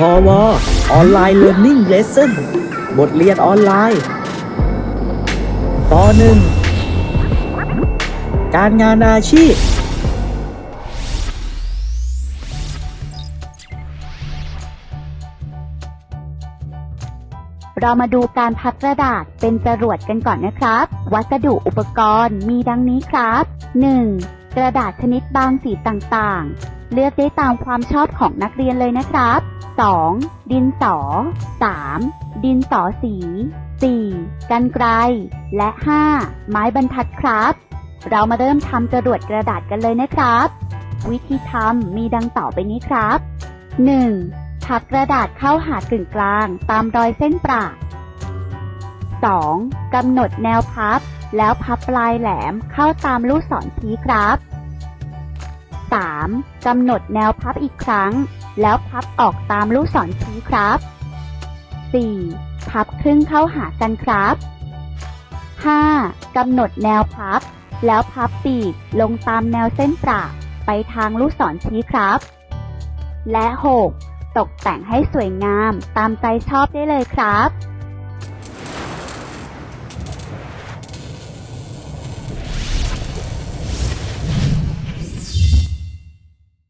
พอวออนไลน์เรียน i ิ g เลสเซ่นบทเรียนออนไลน์ตอนหนึ่งการงานอาชีพ เรามาดูการพับกระดาษเป็นจรวดกันก่อนนะครับ วัสดุอุปกรณ์มีดังนี้ครับ 1. กระดาษชนิดบางสีต่างๆ เลือกได้ตามความชอบของนักเรียนเลยนะครับ 2. ดินสอ 3. ดินสอสี 4. กันไกร และ 5. ไม้บรรทัดครับ เรามาเริ่มทำจรวดกระดาษกันเลยนะครับ วิธีทำมีดังต่อไปนี้ครับ 1. พับกระดาษเข้าหากึ่งกลางตามรอยเส้นประ 2. กำหนดแนวพับ แล้วพับปลายแหลมเข้าตามลูกศรชี้ครับ 3. กำหนดแนวพับอีกครั้ง แล้วพับออกตามลูกศรชี้ครับ 4. พับครึ่งเข้าหากันครับ 5. กำหนดแนวพับ แล้วพับปีกลงตามแนวเส้นประไปทางลูกศรชี้ครับ และ 6. ตกแต่งให้สวยงามตามใจชอบได้เลยครับ